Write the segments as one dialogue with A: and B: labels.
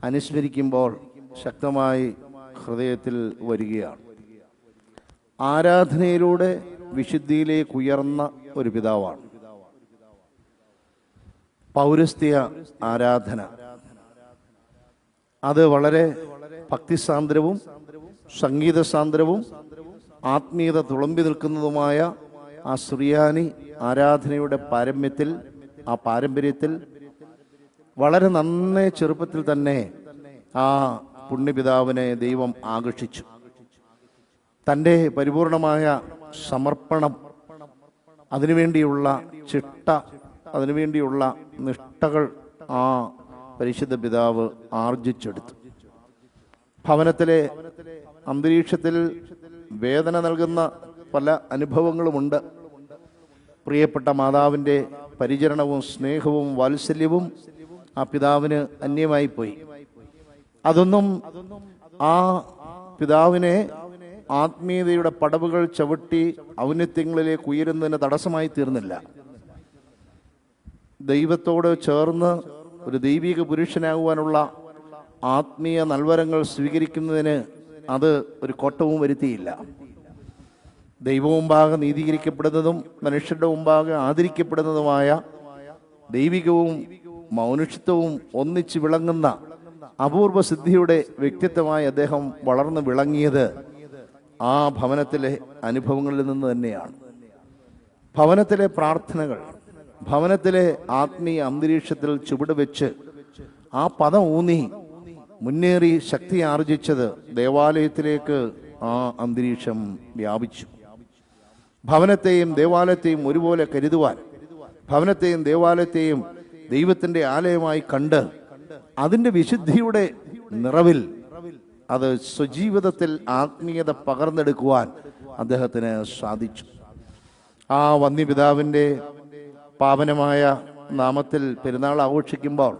A: അനുസ്മരിക്കുമ്പോൾ ശക്തമായി ഹൃദയത്തിൽ വരികയാണ്. ആരാധനയിലൂടെ വിശുദ്ധിയിലേക്ക് ഉയർന്ന ഒരു പിതാവാണ്. പൗരസ്ത്യ ആരാധന. അത് വളരെ ഭക്തിസാന്ദ്രവും സംഗീതസാന്ദ്രവും ആത്മീയത തുളമ്പി നിൽക്കുന്നതുമായ ആ സുറിയാനി ആരാധനയുടെ പാരമ്യത്തിൽ ആ പാരമ്പര്യത്തിൽ വളരെ നന്നേ ചെറുപ്പത്തിൽ തന്നെ ആ പുണ്യപിതാവിനെ ദൈവം ആകർഷിച്ചു. തന്റെ പരിപൂർണമായ സമർപ്പണം അതിനുവേണ്ടിയുള്ള ചിട്ട അതിനുവേണ്ടിയുള്ള നിഷ്ഠകൾ ആ പരിശുദ്ധ പിതാവ് ആർജിച്ചെടുത്തു. ഭവനത്തിലെ അന്തരീക്ഷത്തിൽ വേദന നൽകുന്ന പല അനുഭവങ്ങളുമുണ്ട്. പ്രിയപ്പെട്ട മാതാവിന്റെ പരിചരണവും സ്നേഹവും വാത്സല്യവും ആ പിതാവിന് അന്യമായി പോയി. അതൊന്നും ആ പിതാവിനെ ആത്മീയതയുടെ പടവുകൾ ചവിട്ടി ഔന്നത്യങ്ങളിലേക്ക് ഉയരുന്നതിന് തടസ്സമായി തീർന്നില്ല. ദൈവത്തോട് ചേർന്ന് ഒരു ദൈവിക പുരുഷനാകുവാനുള്ള ആത്മീയ നൽവരങ്ങൾ സ്വീകരിക്കുന്നതിന് അത് ഒരു കോട്ടവും വരുത്തിയില്ല. ദൈവവും മുമ്പാകെ നീതീകരിക്കപ്പെടുന്നതും മനുഷ്യരുടെ മുമ്പാകെ ആദരിക്കപ്പെടുന്നതുമായ ദൈവികവും മൗനുഷ്യത്വവും ഒന്നിച്ച് വിളങ്ങുന്ന അപൂർവ സിദ്ധിയുടെ വ്യക്തിത്വമായി അദ്ദേഹം വളർന്നു വിളങ്ങിയത് ആ ഭവനത്തിലെ അനുഭവങ്ങളിൽ നിന്ന് തന്നെയാണ്. ഭവനത്തിലെ പ്രാർത്ഥനകൾ ഭവനത്തിലെ ആത്മീയ അന്തരീക്ഷത്തിൽ ചുവട് വെച്ച് ആ പദം ഊന്നി മുന്നേറി ശക്തി ആർജിച്ചത് ദേവാലയത്തിലേക്ക് ആ അന്തരീക്ഷം വ്യാപിച്ചു. ഭവനത്തെയും ദേവാലയത്തെയും ഒരുപോലെ കരുതുവാൻ ഭവനത്തെയും ദേവാലയത്തെയും ദൈവത്തിന്റെ ആലയമായി കണ്ട് അതിന്റെ വിശുദ്ധിയുടെ നിറവിൽ അത് സ്വജീവിതത്തിൽ ആത്മീയത പകർന്നെടുക്കുവാൻ അദ്ദേഹത്തിന് സാധിച്ചു. ആ വന്യപിതാവിന്റെ പാവനമായ നാമത്തിൽ പെരുന്നാൾ ആഘോഷിക്കുമ്പോൾ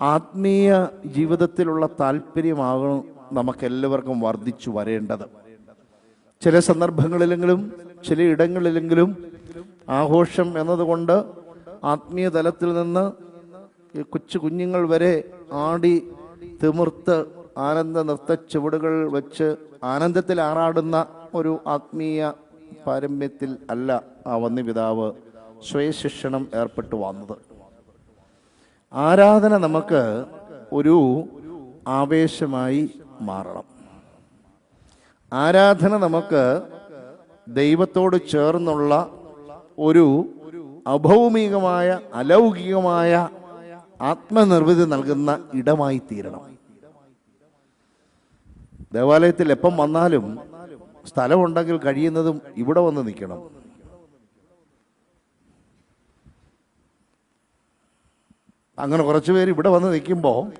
A: ആത്മീയ ജീവിതത്തിലുള്ള താല്പര്യമാകണം നമുക്കെല്ലാവർക്കും വർദ്ധിച്ചു വരേണ്ടത്. ചില സന്ദർഭങ്ങളിലെങ്കിലും ചില ഇടങ്ങളിലെങ്കിലും ആഘോഷം എന്നതുകൊണ്ട് ആത്മീയ തലത്തിൽ നിന്ന് കൊച്ചു കുഞ്ഞുങ്ങൾ വരെ ആടി തിമിർത്ത് ആനന്ദ നൃത്ത ചുവടുകൾ വെച്ച് ആനന്ദത്തിൽ ആറാടുന്ന ഒരു ആത്മീയ പാരമ്യത്തിൽ അല്ല ആ വന്യപിതാവ് സ്വയശിക്ഷണം ഏർപ്പെട്ടു വന്നത്. ആരാധന നമുക്ക് ഒരു ആവേശമായി മാറണം. ആരാധന നമുക്ക് ദൈവത്തോട് ചേർന്നുള്ള ഒരു അഭൗമികമായ അലൗകികമായ ആത്മനിർവൃതി നൽകുന്ന ഇടമായി തീരണം. ദേവാലയത്തിൽ എപ്പം വന്നാലും സ്ഥലമുണ്ടെങ്കിൽ കഴിയുന്നതും ഇവിടെ വന്ന് നിൽക്കണം. അങ്ങനെ കുറച്ചു പേര് ഇവിടെ വന്ന് നിൽക്കുമ്പോൾ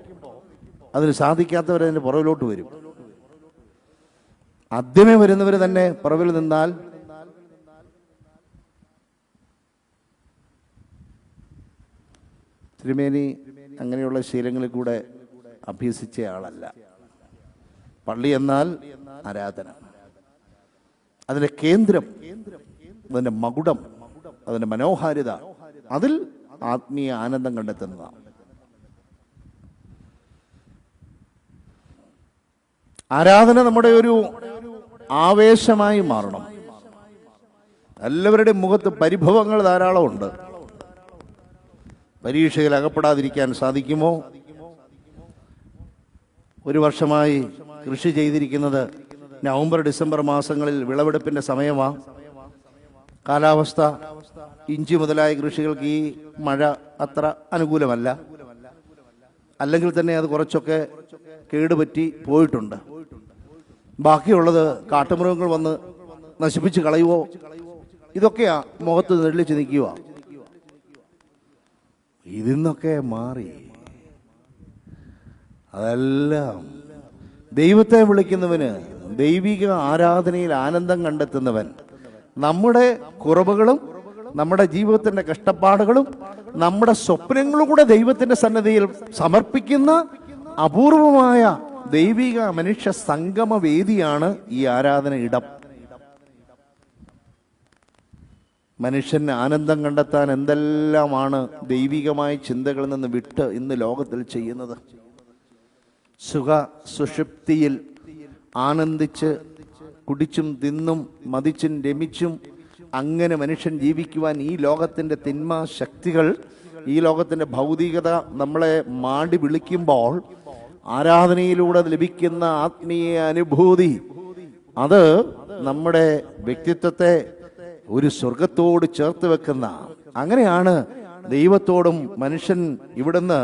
A: അതിന് സാധിക്കാത്തവരതിന് പുറകിലോട്ട് വരും. ആദ്യമേ വരുന്നവർ തന്നെ പുറകിൽ നിന്നാൽ തിരുമേനി അങ്ങനെയുള്ള ശീലങ്ങളിൽ കൂടെ അഭ്യസിച്ച ആളല്ല. പള്ളി എന്നാൽ ആരാധന. അതിന്റെ കേന്ദ്രം അതിന്റെ മകുടം അതിന്റെ മനോഹാരിത അതിൽ ആത്മീയ ആനന്ദം കണ്ടെത്തുന്നതാണ്. ആരാധന നമ്മുടെ ഒരു ആവേശമായി മാറണം. എല്ലാവരുടെയും മുഖത്ത് പരിഭവങ്ങൾ ധാരാളമുണ്ട്. പരീക്ഷയിൽ അകപ്പെടാതിരിക്കാൻ സാധിക്കുമോ? ഒരു വർഷമായി കൃഷി ചെയ്തിരിക്കുന്നത് നവംബർ ഡിസംബർ മാസങ്ങളിൽ വിളവെടുപ്പിന്റെ സമയമാ. കാലാവസ്ഥ ഇഞ്ചി മുതലായ കൃഷികൾക്ക് ഈ മഴ അത്ര അനുകൂലമല്ല. അല്ലെങ്കിൽ തന്നെ അത് കുറച്ചൊക്കെ കേടുപറ്റി പോയിട്ടുണ്ട്. ബാക്കിയുള്ളത് കാട്ടുമൃഗങ്ങൾ വന്ന് നശിപ്പിച്ച് കളയുവോ? ഇതൊക്കെയാ മുഖത്ത് നെള്ളിച്ച് നിൽക്കുക. ഇതിൽ നിന്നൊക്കെ മാറി. അതെല്ലാം ദൈവത്തെ വിളിക്കുന്നവന് ദൈവിക ആരാധനയിൽ ആനന്ദം കണ്ടെത്തുന്നവൻ. നമ്മുടെ കുറവുകളും നമ്മുടെ ജീവിതത്തിന്റെ കഷ്ടപ്പാടുകളും നമ്മുടെ സ്വപ്നങ്ങളും കൂടെ ദൈവത്തിന്റെ സന്നദ്ധിയിൽ സമർപ്പിക്കുന്ന അപൂർവമായ ദൈവിക മനുഷ്യ സംഗമ വേദിയാണ് ഈ ആരാധന ഇടം. മനുഷ്യൻ ആനന്ദം കണ്ടെത്താൻ എന്തെല്ലാമാണ് ദൈവികമായ ചിന്തകളിൽ നിന്ന് വിട്ട് ഇന്ന് ലോകത്തിൽ ചെയ്യുന്നത്? സുഖ സുഷുപ്തിയിൽ ആനന്ദിച്ച് കുടിച്ചും തിന്നും മതിച്ചും രമിച്ചും അങ്ങനെ മനുഷ്യൻ ജീവിക്കുവാൻ ഈ ലോകത്തിന്റെ തിന്മ ശക്തികൾ ഈ ലോകത്തിന്റെ ഭൗതികത നമ്മളെ മാടി വിളിക്കുമ്പോൾ ആരാധനയിലൂടെ ലഭിക്കുന്ന ആത്മീയ അനുഭൂതി അത് നമ്മുടെ വ്യക്തിത്വത്തെ ഒരു സ്വർഗത്തോട് ചേർത്ത് വെക്കുന്ന അങ്ങനെയാണ് ദൈവത്തോടും മനുഷ്യൻ ഇവിടുന്ന്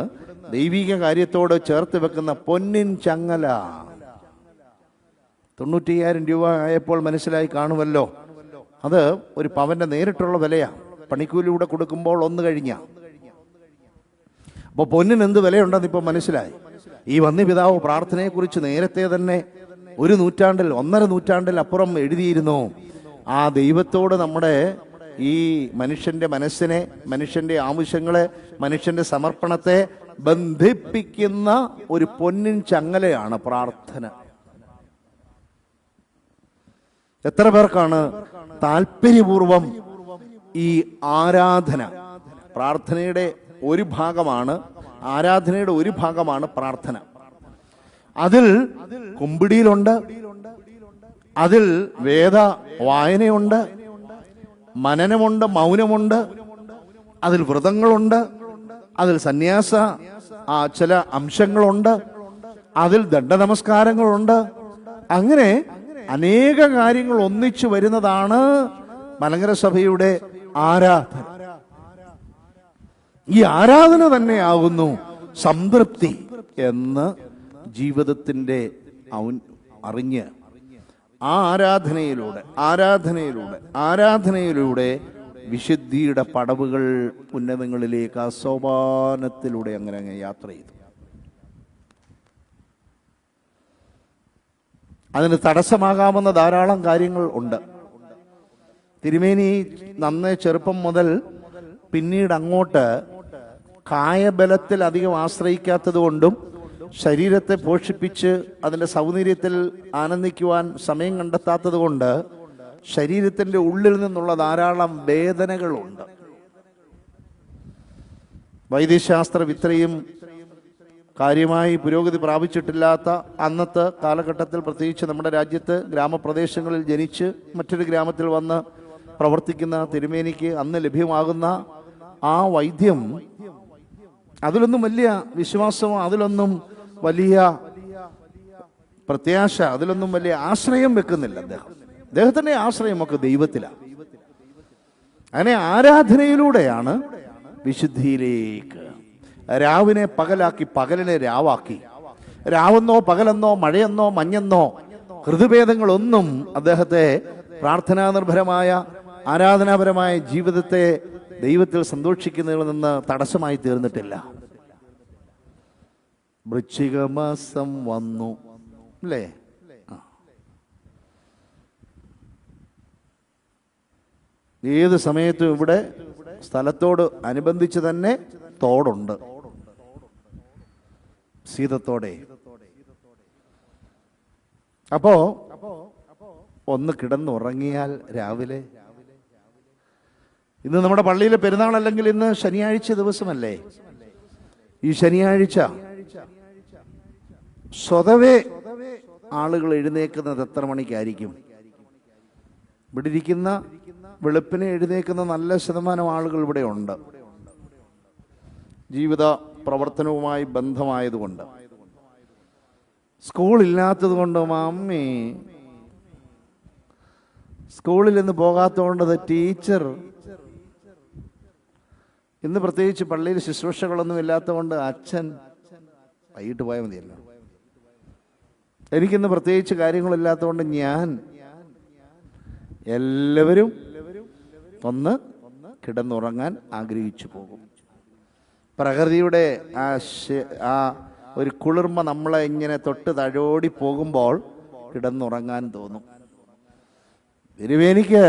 A: ദൈവിക കാര്യത്തോട് ചേർത്ത് വെക്കുന്ന പൊന്നിൻ ചങ്ങല. തൊണ്ണൂറ്റിയ്യായിരം രൂപ ആയപ്പോൾ മനസ്സിലായി കാണുമല്ലോ. അത് ഒരു പവന്റെ നേരിട്ടുള്ള വിലയാണ് പണിക്കൂലിയുടെ കൊടുക്കുമ്പോൾ ഒന്ന് കഴിഞ്ഞ. അപ്പോൾ പൊന്നിന് എന്ത് വിലയുണ്ടെന്ന് ഇപ്പോൾ മനസ്സിലായി. ഈ വന്നി പിതാവ് പ്രാർത്ഥനയെക്കുറിച്ച് നേരത്തെ തന്നെ ഒരു നൂറ്റാണ്ടിൽ ഒന്നര നൂറ്റാണ്ടിൽ അപ്പുറം എഴുതിയിരുന്നു. ആ ദൈവത്തോട് നമ്മുടെ ഈ മനുഷ്യന്റെ മനസ്സിനെ മനുഷ്യന്റെ ആവശ്യങ്ങളെ മനുഷ്യന്റെ സമർപ്പണത്തെ ബന്ധിപ്പിക്കുന്ന ഒരു പൊന്നിൻ ചങ്ങലയാണ് പ്രാർത്ഥന. എത്ര പേർക്കാണ് താല്പര്യപൂർവം ഈ ആരാധന? പ്രാർത്ഥനയുടെ ഒരു ഭാഗമാണ് ആരാധനയുടെ ഒരു ഭാഗമാണ് പ്രാർത്ഥന. അതിൽ കുമ്പിടിയിലുണ്ട് അതിൽ വേദ വായനയുണ്ട് മനനമുണ്ട് മൗനമുണ്ട് അതിൽ വ്രതങ്ങളുണ്ട് അതിൽ സന്യാസ ചില അംശങ്ങളുണ്ട് അതിൽ ദണ്ഡ നമസ്കാരങ്ങളുണ്ട് അങ്ങനെ അനേക കാര്യങ്ങൾ ഒന്നിച്ചു വരുന്നതാണ് മലങ്കര സഭയുടെ ആരാധന. ഈ ആരാധന തന്നെയാകുന്നു സംതൃപ്തി എന്ന് അവൻ അറിഞ്ഞ് ആ ആരാധനയിലൂടെ ആരാധനയിലൂടെ ആരാധനയിലൂടെ വിശുദ്ധിയുടെ പടവുകൾ ഉന്നതങ്ങളിലേക്ക് ആ സോപാനത്തിലൂടെ അങ്ങനെ അങ്ങ് യാത്ര ചെയ്തു. അതിന് തടസ്സമാകാവുന്ന ധാരാളം കാര്യങ്ങൾ ഉണ്ട്. തിരുമേനി നന്നേ ചെറുപ്പം മുതൽ പിന്നീട് അങ്ങോട്ട് കായബലത്തിൽ അധികം ആശ്രയിക്കാത്തത് കൊണ്ടും ശരീരത്തെ പോഷിപ്പിച്ച് അതിന്റെ സൗന്ദര്യത്തിൽ ആനന്ദിക്കുവാൻ സമയം കണ്ടെത്താത്തത് കൊണ്ട് ശരീരത്തിന്റെ ഉള്ളിൽ നിന്നുള്ള ധാരാളം വേദനകളുണ്ട്. വൈദ്യശാസ്ത്രം ഇത്രയും കാര്യമായി പുരോഗതി പ്രാപിച്ചിട്ടില്ലാത്ത അന്നത്തെ കാലഘട്ടത്തിൽ പ്രത്യേകിച്ച് നമ്മുടെ രാജ്യത്ത് ഗ്രാമപ്രദേശങ്ങളിൽ ജനിച്ച് മറ്റൊരു ഗ്രാമത്തിൽ വന്ന് പ്രവർത്തിക്കുന്ന തിരുമേനിക്ക് അന്ന് ലഭ്യമാകുന്ന ആ വൈദ്യം അതിലൊന്നും വലിയ വിശ്വാസമോ അതിലൊന്നും വലിയ പ്രത്യാശ അതിലൊന്നും വലിയ ആശ്രയം വെക്കുന്നില്ല അദ്ദേഹം. അദ്ദേഹത്തിന്റെ ആശ്രയമൊക്കെ ദൈവത്തിലാണ് അങ്ങനെ ആരാധനയിലൂടെയാണ് വിശുദ്ധിയിലേക്ക് രാവിനെ പകലാക്കി പകലിനെ രാവാക്കി. രാവെന്നോ പകലെന്നോ മഴയെന്നോ മഞ്ഞെന്നോ ഹൃദുഭേദങ്ങളൊന്നും അദ്ദേഹത്തെ പ്രാർത്ഥനാ നിർഭരമായ ആരാധനാപരമായ ജീവിതത്തെ ദൈവത്തിൽ സന്തോഷിക്കുന്നതിൽ നിന്ന് തടസ്സമായി തീർന്നിട്ടില്ല. വൃശ്ചിക മാസം വന്നു. അല്ലേ. ഏത് സമയത്തും ഇവിടെ സ്ഥലത്തോട് അനുബന്ധിച്ച് തന്നെ തോടുണ്ട്. സീതത്തോടെ. അപ്പോ ഒന്ന് കിടന്നുറങ്ങിയാൽ രാവിലെ. ഇന്ന് നമ്മുടെ പള്ളിയിലെ പെരുന്നാൾ അല്ലെങ്കിൽ ഇന്ന് ശനിയാഴ്ച ദിവസമല്ലേ? ഈ ശനിയാഴ്ച സ്വതവേ ആളുകൾ എഴുന്നേക്കുന്നത് എത്ര മണിക്കായിരിക്കും? ഇവിടെ ഇരിക്കുന്ന വെളുപ്പിനെ എഴുന്നേക്കുന്ന നല്ല ശതമാനം ആളുകൾ ഇവിടെ ഉണ്ട്. ജീവിത പ്രവർത്തനവുമായി ബന്ധമായതുകൊണ്ട്. സ്കൂളില്ലാത്തത് കൊണ്ട് മമ്മി സ്കൂളിൽ നിന്ന് പോകാത്തതുകൊണ്ട് ടീച്ചർ. ഇന്ന് പ്രത്യേകിച്ച് പള്ളിയിൽ ശുശ്രൂഷകളൊന്നും ഇല്ലാത്തതുകൊണ്ട് അച്ഛൻ വൈകിട്ട് പോയാൽ മതിയല്ലോ. എനിക്കിന്ന് പ്രത്യേകിച്ച് കാര്യങ്ങളില്ലാത്തതുകൊണ്ട് ഞാൻ എല്ലാവരും ഒന്ന് കിടന്നുറങ്ങാൻ ആഗ്രഹിച്ചു പോകും. പ്രകൃതിയുടെ ആ ആ ഒരു കുളിർമ നമ്മളെ ഇങ്ങനെ തൊട്ട് തഴോടി പോകുമ്പോൾ കിടന്നുറങ്ങാൻ തോന്നും. തിരുവേനിക്ക്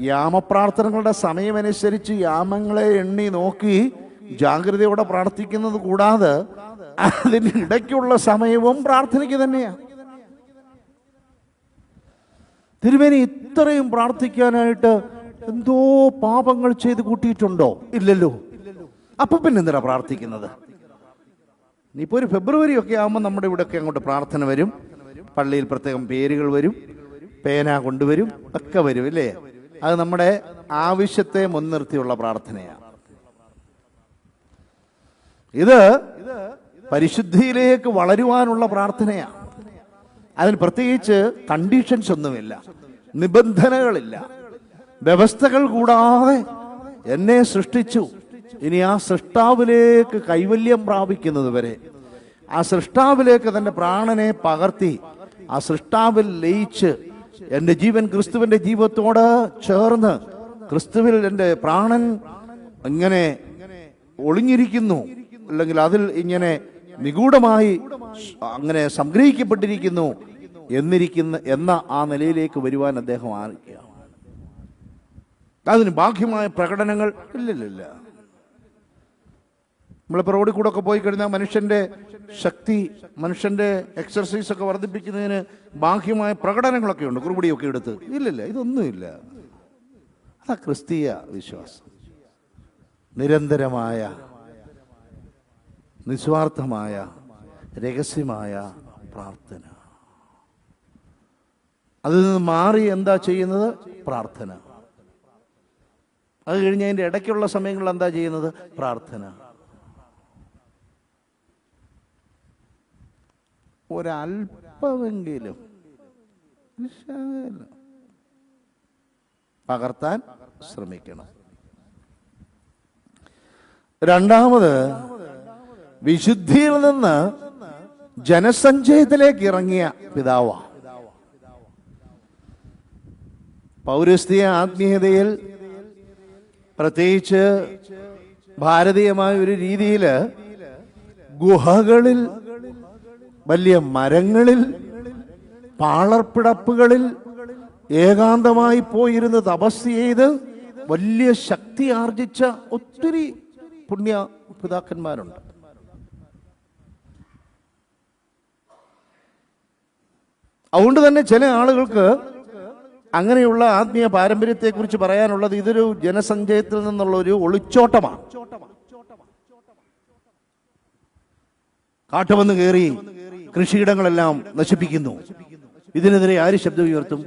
A: യാമപ്രാർത്ഥനകളുടെ സമയമനുസരിച്ച് യാമങ്ങളെ എണ്ണി നോക്കി ജാഗ്രതയോടെ പ്രാർത്ഥിക്കുന്നത് കൂടാതെ അതിന് ഇടയ്ക്കുള്ള സമയവും പ്രാർത്ഥനയ്ക്ക് തന്നെയാണ് തിരുവേനി ഇത്രയും പ്രാർത്ഥിക്കാനായിട്ട് എന്തോ പാപങ്ങൾ ചെയ്ത് കൂട്ടിയിട്ടുണ്ടോ? ഇല്ലല്ലോ. അപ്പൊ പിന്നെ എന്തിനാ പ്രാർത്ഥിക്കുന്നത്? ഇനിയിപ്പോ ഒരു ഫെബ്രുവരി ഒക്കെ ആകുമ്പോൾ നമ്മുടെ ഇവിടെയൊക്കെ അങ്ങോട്ട് പ്രാർത്ഥന വരും. പള്ളിയിൽ പ്രത്യേകം പേരുകൾ വരും. പേന കൊണ്ടുവരും. ഒക്കെ വരും അല്ലേ? അത് നമ്മുടെ ആവശ്യത്തെ മുൻനിർത്തിയുള്ള പ്രാർത്ഥനയാണ് ഇത് പരിശുദ്ധിയിലേക്ക് വളരുവാനുള്ള പ്രാർത്ഥനയാണ് അതിന് പ്രത്യേകിച്ച് കണ്ടീഷൻസ് ഒന്നുമില്ല. നിബന്ധനകളില്ല. വ്യവസ്ഥകൾ കൂടാതെ എന്നെ സൃഷ്ടിച്ചു. ഇനി ആ സൃഷ്ടാവിലേക്ക് കൈവല്യം പ്രാപിക്കുന്നത് വരെ ആ സൃഷ്ടാവിലേക്ക് തന്റെ പ്രാണനെ പകർത്തി ആ സൃഷ്ടാവിൽ ലയിച്ച് എന്റെ ജീവൻ ക്രിസ്തുവിന്റെ ജീവിതത്തോട് ചേർന്ന് ക്രിസ്തുവിൽ എന്റെ പ്രാണൻ ഇങ്ങനെ ഒളിഞ്ഞിരിക്കുന്നു. അല്ലെങ്കിൽ അതിൽ ഇങ്ങനെ നിഗൂഢമായി അങ്ങനെ സംഗ്രഹിക്കപ്പെട്ടിരിക്കുന്നു എന്നിരിക്കുന്ന എന്ന ആ നിലയിലേക്ക് വരുവാൻ അദ്ദേഹം ആയിരിക്കുക അതിന് ബാഹ്യമായ പ്രകടനങ്ങൾ ഇല്ലില്ലില്ല. നമ്മളിപ്പോൾ റോഡിൽ കൂടെ ഒക്കെ പോയി കഴിഞ്ഞാൽ മനുഷ്യന്റെ ശക്തി മനുഷ്യന്റെ എക്സർസൈസ് ഒക്കെ വർദ്ധിപ്പിക്കുന്നതിന് ബാഹ്യമായ പ്രകടനങ്ങളൊക്കെ ഉണ്ട് കുറുപടിയൊക്കെ എടുത്ത്. ഇല്ലില്ല ഇതൊന്നുമില്ല. അതാ ക്രിസ്തീയ വിശ്വാസം. നിരന്തരമായ നിസ്വാർത്ഥമായ രഹസ്യമായ പ്രാർത്ഥന. അതിൽ നിന്ന് മാറി എന്താ ചെയ്യുന്നത്? പ്രാർത്ഥന. അത് കഴിഞ്ഞ് അതിന്റെ ഇടയ്ക്കുള്ള സമയങ്ങളിൽ എന്താ ചെയ്യുന്നത്? പ്രാർത്ഥന. ഒരല്പമെങ്കിലും. ഒരു ശകലം പകർത്താൻ ശ്രമിക്കണം. രണ്ടാമത് വിശുദ്ധിയിൽ നിന്ന് ജനസഞ്ചയത്തിലേക്ക് ഇറങ്ങിയ പിതാവാ. പൗരസ്ത്യ ആത്മീയതയിൽ പ്രത്യേകിച്ച് ഭാരതീയമായ ഒരു രീതിയിൽ ഗുഹകളിൽ വലിയ മരങ്ങളിൽ പാളർപ്പിടപ്പുകളിൽ ഏകാന്തമായി പോയിരുന്ന് തപസ് ചെയ്ത് വലിയ ശക്തി ആർജിച്ച ഒത്തിരി പുണ്യ പിതാക്കന്മാരുണ്ട്. അതുകൊണ്ട് തന്നെ ചില ആളുകൾക്ക് അങ്ങനെയുള്ള ആത്മീയ പാരമ്പര്യത്തെക്കുറിച്ച് പറയാനുള്ളത് ഇതൊരു ജനസഞ്ചയത്തിൽ നിന്നുള്ള ഒരു ഒളിച്ചോട്ടമാണ്. കാട്ടുവന്ന് കയറി കൃഷിയിടങ്ങളെല്ലാം നശിപ്പിക്കുന്നു. ഇതിനെതിരെ ആര് ശബ്ദം ഉയർത്തും?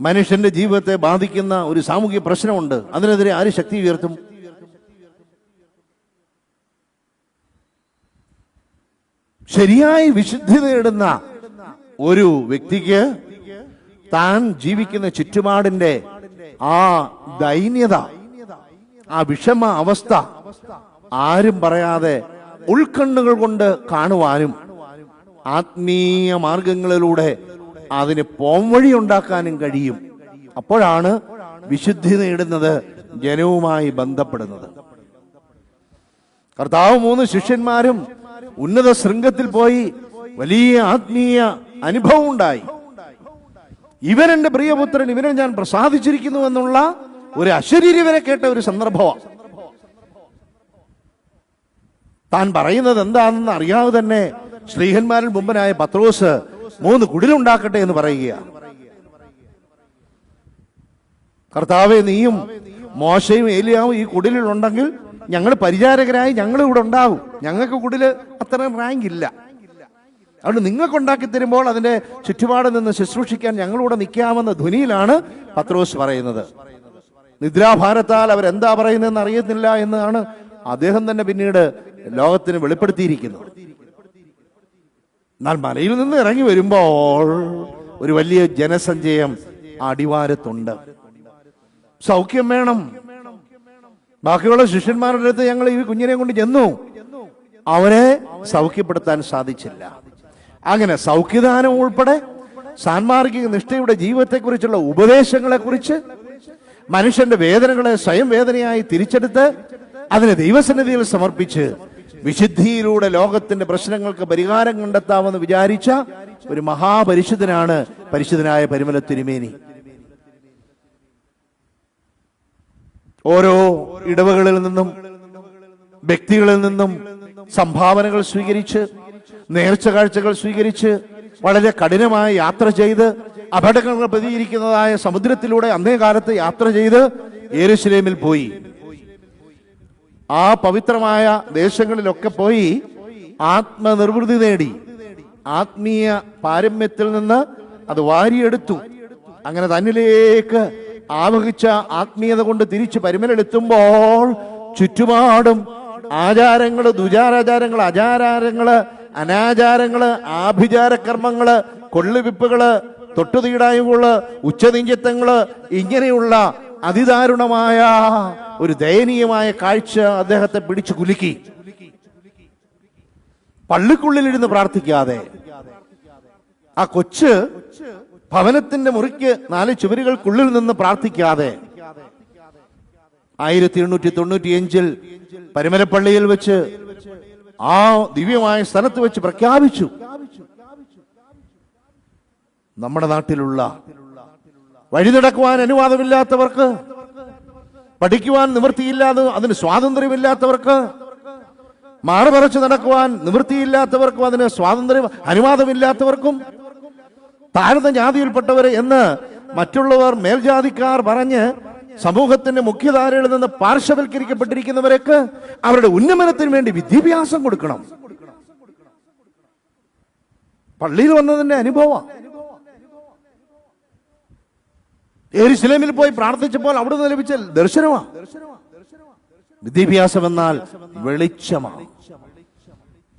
A: മനുഷ്യന്റെ ജീവിതത്തെ ബാധിക്കുന്ന ഒരു സാമൂഹിക പ്രശ്നമുണ്ട്. അതിനെതിരെ ആര് ശക്തി ഉയർത്തും? ശരിയായി വിശുദ്ധി നേടുന്ന ഒരു വ്യക്തിക്ക് താൻ ജീവിക്കുന്ന ചുറ്റുപാടിന്റെ ആ ദൈന്യത ആ വിഷമ അവസ്ഥ ആരും പറയാതെ ഉൾക്കണ്ണുകൾ കൊണ്ട് കാണുവാനും ആത്മീയ മാർഗങ്ങളിലൂടെ അതിന് പോംവഴി ഉണ്ടാക്കാനും കഴിയും. അപ്പോഴാണ് വിശുദ്ധി നേടുന്നത് ജനവുമായി ബന്ധപ്പെടുന്നത്. കർത്താവ് മൂന്ന് ശിഷ്യന്മാരും ഉന്നത ശൃംഗത്തിൽ പോയി വലിയ ആത്മീയ അനുഭവം ഉണ്ടായി. ഇവൻ എന്റെ പ്രിയപുത്രൻ ഇവനെ ഞാൻ പ്രസാദിച്ചിരിക്കുന്നു എന്നുള്ള ഒരു അശരീരി വരെ കേട്ട ഒരു സന്ദർഭമാണ് താൻ പറയുന്നത് എന്താണെന്ന് അറിയാതെ തന്നെ ശ്രീഹന്മാരിൽ മുമ്പനായ പത്രോസ് മൂന്ന് കുടിലുണ്ടാക്കട്ടെ എന്ന് പറയുക കർത്താവെ നീയും മോശയും ഏലിയാവും ഈ കുടിലുണ്ടെങ്കിൽ ഞങ്ങൾ പരിചാരകരായി ഞങ്ങൾ ഇവിടെ ഉണ്ടാവും. ഞങ്ങൾക്ക് കൂടുതൽ അത്ര റാങ്ക് ഇല്ല. അതുകൊണ്ട് നിങ്ങൾക്ക് ഉണ്ടാക്കി തരുമ്പോൾ അതിന്റെ ചുറ്റുപാടിൽ നിന്ന് ശുശ്രൂഷിക്കാൻ ഞങ്ങളിവിടെ നിൽക്കാമെന്ന ധ്വനിയിലാണ് പത്രോസ് പറയുന്നത്. നിദ്രാഭാരത്താൽ അവരെന്താ പറയുന്നതെന്ന് അറിയുന്നില്ല എന്നാണ് അദ്ദേഹം തന്നെ പിന്നീട് ലോകത്തിന് വെളിപ്പെടുത്തിയിരിക്കുന്നത്. എന്നാൽ മലയിൽ നിന്ന് ഇറങ്ങി വരുമ്പോൾ ഒരു വലിയ ജനസഞ്ചയം അടിവാരത്തുണ്ട്. സൗഖ്യം വേണം. ബാക്കിയുള്ള ശിഷ്യന്മാരുടെ അടുത്ത് ഞങ്ങൾ ഈ കുഞ്ഞിനെ കൊണ്ട് ചെന്നു. അവരെ സൗഖ്യപ്പെടുത്താൻ സാധിച്ചില്ല. അങ്ങനെ സൗഖ്യദാനം ഉൾപ്പെടെ സാൻമാർഗിക നിഷ്ഠയുടെ ജീവിതത്തെക്കുറിച്ചുള്ള ഉപദേശങ്ങളെ കുറിച്ച് മനുഷ്യന്റെ വേദനകളെ സ്വയം വേദനയായി തിരിച്ചെടുത്ത് അതിനെ ദൈവസന്നിധിയിൽ സമർപ്പിച്ച് വിശുദ്ധിയിലൂടെ ലോകത്തിന്റെ പ്രശ്നങ്ങൾക്ക് പരിഹാരം കണ്ടെത്താമെന്ന് വിചാരിച്ച ഒരു മഹാപരിശുദ്ധനാണ് പരിശുദ്ധനായ പരിമല തിരുമേനി. ഓരോ ഇടവകളിൽ നിന്നും വ്യക്തികളിൽ നിന്നും സംഭാവനകൾ സ്വീകരിച്ച് നേർച്ച കാഴ്ചകൾ സ്വീകരിച്ച് വളരെ കഠിനമായ യാത്ര ചെയ്ത് അപകടങ്ങൾ പ്രതികരിക്കുന്നതായ സമുദ്രത്തിലൂടെ അന്നേ കാലത്ത് യാത്ര ചെയ്ത് ഏരുശലേമിൽ പോയി. ആ പവിത്രമായ ദേശങ്ങളിലൊക്കെ പോയി ആത്മനിർവൃതി നേടി. ആത്മീയ പാരമ്യത്തിൽ നിന്ന് അത് വാരിയെടുത്തു. അങ്ങനെ തന്നിലേക്ക് ആവഹിച്ച ആത്മീയത കൊണ്ട് തിരിച്ച് പരിമലെടുത്തുമ്പോൾ ചുറ്റുപാടും ആചാരങ്ങൾ ദുചാരാചാരങ്ങൾ അചാരാരങ്ങൾ അനാചാരങ്ങൾ ആഭിചാര കർമ്മങ്ങൾ കൊള്ളുവിപ്പുകൾ തൊട്ടുതീടായ്മകൾ ഉച്ചനീഞ്ചത്തങ്ങൾ ഇങ്ങനെയുള്ള അതിദാരുണമായ ഒരു ദയനീയമായ കാഴ്ച അദ്ദേഹത്തെ പിടിച്ചു കുലുക്കി. പള്ളിക്കുള്ളിലിരുന്ന് പ്രാർത്ഥിക്കാതെ ആ കൊച്ച് ഭവനത്തിന്റെ മുറിക്ക് നാല് ചുവരുകൾക്കുള്ളിൽ നിന്ന് പ്രാർത്ഥിക്കാതെ ആയിരത്തി എണ്ണൂറ്റി തൊണ്ണൂറ്റിയഞ്ചിൽ പരിമലപ്പള്ളിയിൽ വെച്ച് ആ ദിവ്യമായ സ്ഥലത്ത് വെച്ച് പ്രഖ്യാപിച്ചു. നമ്മുടെ നാട്ടിലുള്ള വഴി നടക്കുവാൻ അനുവാദമില്ലാത്തവർക്ക് പഠിക്കുവാൻ നിവൃത്തിയില്ലാതെ അതിന് സ്വാതന്ത്ര്യമില്ലാത്തവർക്ക് മാറുപറച്ച് നടക്കുവാൻ നിവൃത്തിയില്ലാത്തവർക്കും അതിന് സ്വാതന്ത്ര്യം അനുവാദമില്ലാത്തവർക്കും താഴ്ന്ന ജാതിയിൽപ്പെട്ടവർ എന്ന് മറ്റുള്ളവർ മേൽജാതിക്കാർ പറഞ്ഞ് സമൂഹത്തിന്റെ മുഖ്യധാരയിൽ നിന്ന് പാർശ്വവൽക്കരിക്കപ്പെട്ടിരിക്കുന്നവരൊക്കെ അവരുടെ ഉന്നമനത്തിന് വേണ്ടി വിദ്യാഭ്യാസം കൊടുക്കണം. പള്ളിയിൽ വന്നതിന്റെ അനുഭവം എരുസലേമിൽ പോയി പ്രാർത്ഥിച്ചപ്പോൾ അവിടുന്ന് ലഭിച്ച ദർശനമാ. വിദ്യാഭ്യാസം എന്നാൽ വെളിച്ചമാണ്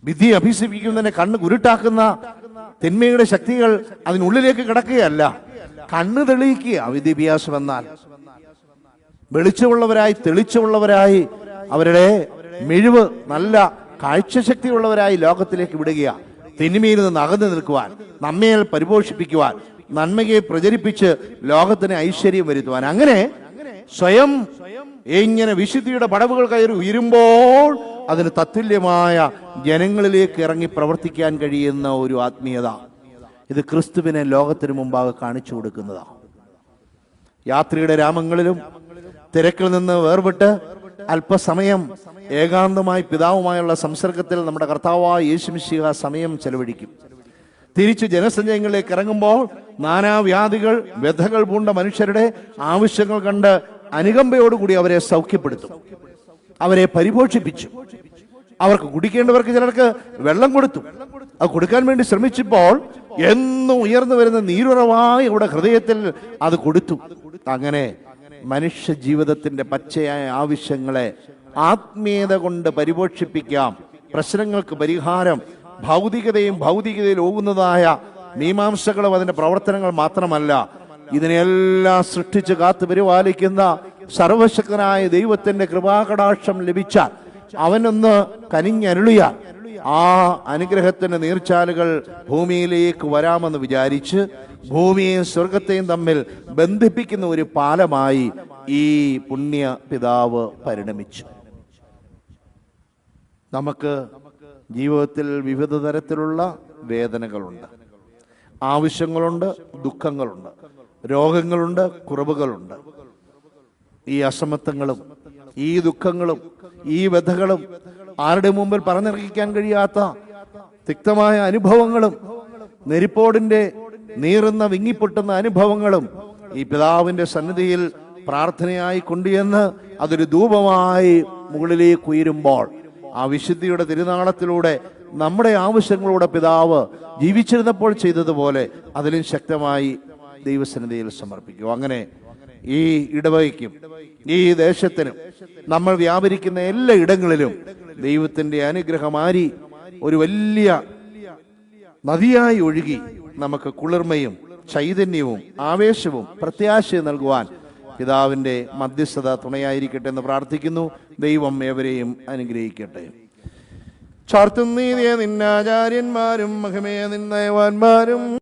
A: വിദ്യ അഭ്യസിപ്പിക്കുന്നതിനെ കണ്ണ് കുരുട്ടാക്കുന്ന തിന്മയുടെ ശക്തികൾ അതിനുള്ളിലേക്ക് കിടക്കുകയല്ല. കണ്ണ് തെളിയിക്കുക. വിദ്യാഭ്യാസം എന്നാൽ വെളിച്ചമുള്ളവരായി തെളിച്ചമുള്ളവരായി അവരുടെ മിഴിവ് നല്ല കാഴ്ചശക്തിയുള്ളവരായി ലോകത്തിലേക്ക് വിടുക തിന്മയിൽ നിന്ന് അകന്നു നിൽക്കുവാൻ നമ്മയെ പരിപോഷിപ്പിക്കുവാൻ നന്മയെ പ്രചരിപ്പിച്ച് ലോകത്തിന് ഐശ്വര്യം വരുത്തുവാൻ. അങ്ങനെ സ്വയം ഇങ്ങനെ വിശുദ്ധിയുടെ പടവുകൾ കയറി ഉയരുമ്പോൾ അതിന് തത്തുല്യമായ ജനങ്ങളിലേക്ക് ഇറങ്ങി പ്രവർത്തിക്കാൻ കഴിയുന്ന ഒരു ആത്മീയത. ഇത് ക്രിസ്തുവിനെ ലോകത്തിന് മുമ്പാകെ കാണിച്ചു കൊടുക്കുന്നതാണ് യാത്രയുടെ രാമങ്ങളിലും തിരക്കിൽ നിന്ന് വേർപെട്ട് അല്പസമയം ഏകാന്തമായി പിതാവുമായുള്ള സംസർഗത്തിൽ നമ്മുടെ കർത്താവായ യേശുമിശിക സമയം ചെലവഴിക്കും. തിരിച്ചു ജനസഞ്ചയങ്ങളിലേക്ക് ഇറങ്ങുമ്പോൾ നാനാവ്യാധികൾ വ്യഥകൾ പൂണ്ട മനുഷ്യരുടെ ആവശ്യങ്ങൾ കണ്ട് അനുകമ്പയോടുകൂടി അവരെ സൗഖ്യപ്പെടുത്തും. അവരെ പരിപോഷിപ്പിച്ചു. അവർക്ക് കുടിക്കേണ്ടവർക്ക് ചിലർക്ക് വെള്ളം കൊടുത്തു. അത് കൊടുക്കാൻ വേണ്ടി ശ്രമിച്ചപ്പോൾ എന്നും ഉയർന്നു വരുന്ന നീരുറവായി അവിടെ ഹൃദയത്തിൽ അത് കൊടുത്തു. അങ്ങനെ മനുഷ്യ ജീവിതത്തിന്റെ പച്ചയായ ആവശ്യങ്ങളെ ആത്മീയത കൊണ്ട് പരിപോഷിപ്പിക്കാം. പ്രശ്നങ്ങൾക്ക് പരിഹാരം ഭൗതികതയും ഭൗതികതയിൽ ഓകുന്നതായ മീമാംസകളും അതിന്റെ പ്രവർത്തനങ്ങൾ മാത്രമല്ല ഇതിനെല്ലാം സൃഷ്ടിച്ച് കാത്തു പരിപാലിക്കുന്ന സർവശക്തനായ ദൈവത്തിന്റെ കൃപാകടാക്ഷം ലഭിച്ചാൽ അവനൊന്ന് കനിഞ്ഞരുളിയാൽ ആ അനുഗ്രഹത്തിന്റെ നീർച്ചാലുകൾ ഭൂമിയിലേക്ക് വരാമെന്ന് വിചാരിച്ച് ഭൂമിയെയും സ്വർഗത്തെയും തമ്മിൽ ബന്ധിപ്പിക്കുന്ന ഒരു പാലമായി ഈ പുണ്യ പിതാവ് പരിണമിച്ചു. നമുക്ക് ജീവിതത്തിൽ വിവിധ തരത്തിലുള്ള വേദനകളുണ്ട്. ആവശ്യങ്ങളുണ്ട് ദുഃഖങ്ങളുണ്ട്. രോഗങ്ങളുണ്ട് കുറവുകളുണ്ട്. ഈ അസമത്വങ്ങളും ഈ ദുഃഖങ്ങളും ഈ വ്യഥകളും ആരുടെ മുമ്പിൽ പറഞ്ഞറിയിക്കാൻ കഴിയാത്ത തിക്തമായ അനുഭവങ്ങളും നെരിപ്പോടിന്റെ നീറുന്ന വിങ്ങിപ്പൊട്ടുന്ന അനുഭവങ്ങളും ഈ പിതാവിന്റെ സന്നിധിയിൽ പ്രാർത്ഥനയായി കൊണ്ടുചെന്ന് അതൊരു ധൂപമായി മുകളിലേക്ക് ഉയരുമ്പോൾ ആ വിശുദ്ധിയുടെ തിരുനാളത്തിലൂടെ നമ്മുടെ ആവശ്യങ്ങളോടെ പിതാവ് ജീവിച്ചിരുന്നപ്പോൾ ചെയ്തതുപോലെ അതിലും ശക്തമായി ദൈവസന്നിധിയിൽ സമർപ്പിക്കും അങ്ങനെ ഈ ഇടവഹിക്കും ഈ ദേശത്തിനും നമ്മൾ വ്യാപരിക്കുന്ന എല്ലാ ഇടങ്ങളിലും ദൈവത്തിന്റെ അനുഗ്രഹമാരി ഒരു വലിയ നദിയായി ഒഴുകി നമുക്ക് കുളിർമയും ചൈതന്യവും ആവേശവും പ്രത്യാശയും നൽകുവാൻ പിതാവിന്റെ മധ്യസ്ഥത തുണയായിരിക്കട്ടെ എന്ന് പ്രാർത്ഥിക്കുന്നു. ദൈവം ഏവരെയും അനുഗ്രഹിക്കട്ടെ. ചാർത്തുന്നീതിയെ നിന്നാചാര്യന്മാരും മഹിമയെ നിന്നയവാന്മാരും.